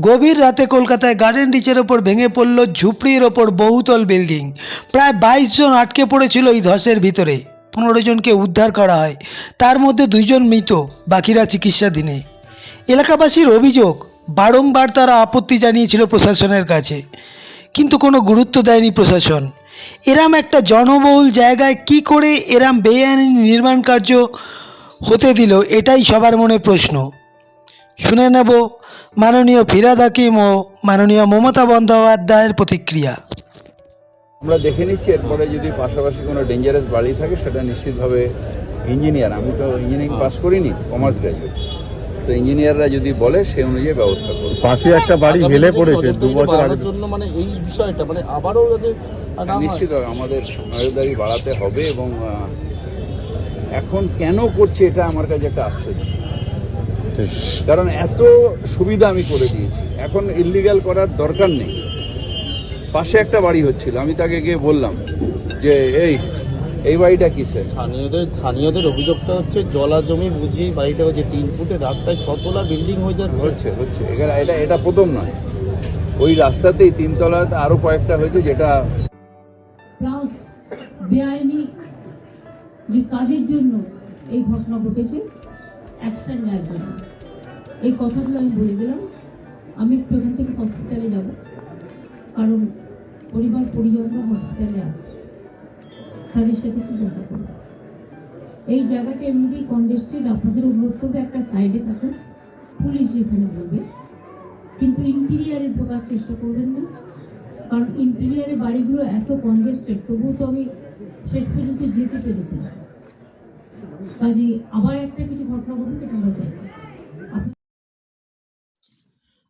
গভীর রাতে কলকাতায় গার্ডেন রিচের ওপর ভেঙে পড়ল ঝুপড়ির ওপর বহুতল বিল্ডিং প্রায় বাইশ জন আটকে পড়েছিল এই ধসের ভিতরে। পনেরো জনকে উদ্ধার করা হয়। তার মধ্যে দুইজন মৃত, বাকিরা চিকিৎসাধীনে। এলাকাবাসীর অভিযোগ, বারংবার তারা আপত্তি জানিয়েছিল প্রশাসনের কাছে। কিন্তু কোনো গুরুত্ব দেয়নি প্রশাসন। এরাম একটা জনবহুল জায়গায় কি করে এরাম বেআইনি নির্মাণ কার্য হতে দিল, এটাই সবার মনে প্রশ্ন। শুনে নেব মাননীয় ফিরাদ হাকিম ও মাননীয় মমতা বন্দ্যোপাধ্যায়ের প্রতিক্রিয়া আমরা দেখে নিচ্ছি এরপরে যদি পাশাপাশি কোনো ডেঞ্জারাস বাড়ি থাকে সেটা নিশ্চিতভাবে ইঞ্জিনিয়ার আমি তো ইঞ্জিনিয়ারিং পাস করিনি কমার্স গ্র্যাজুয়েট তো ইঞ্জিনিয়াররা যদি বলে সেই অনুযায়ী ব্যবস্থা করব পাশে একটা বাড়ি হেলে পড়েছে দু বছর আগে জন্য মানে এই বিষয়টা মানে আবারও হয়। নিশ্চিত আমাদের নজরদারি বাড়াতে হবে এবং আহ, এখন কেন করছে এটা আমার কাছে একটা আশ্চর্য। কারণ এত সুবিধা আমি করে দিয়েছি। এখন ইলিগাল করার দরকার নেই। পাশে একটা বাড়ি হচ্ছিল আমি তাকে গিয়ে বললাম যে এই এই বাড়িটা কিসের? স্থানীয়দের স্থানীয়দের অভিযোগটা হচ্ছে জলা জমি বুঝিয়ে বাড়িটা হচ্ছে তিন ফুটে রাস্তায় ছতলা বিল্ডিং হয়ে যাচ্ছে। হচ্ছে হচ্ছে। এখানে এটা এটা প্রথম নয়। ওই রাস্তাতেই তিনতলা আরও কয়েকটা হয়েছে যেটা বেআইনি যে কাজের জন্য এই ঘটনা ঘটেছে। অ্যাকশন নেওয়ার জন্য এই কথাগুলো আমি বলে দিলাম। আমি এখান থেকে হসপিটালে যাব। কারণ পরিবার পরিজনরা হসপিটালে আছে। তাদের সাথে একটু দেখা এই জায়গাটা এমনিতেই কনজেস্টেড আপনাদের অনুরোধ করবে একটা সাইডে থাকুন। পুলিশ যেখানে বলবে। কিন্তু ইন্টিরিয়ারে ঢোকার চেষ্টা করবেন না। কারণ ইন্টেরিয়ারে বাড়িগুলো এত কনজেস্টেড তবুও তো আমি শেষ পর্যন্ত যেতে পেরেছিলাম কাজে আবার একটা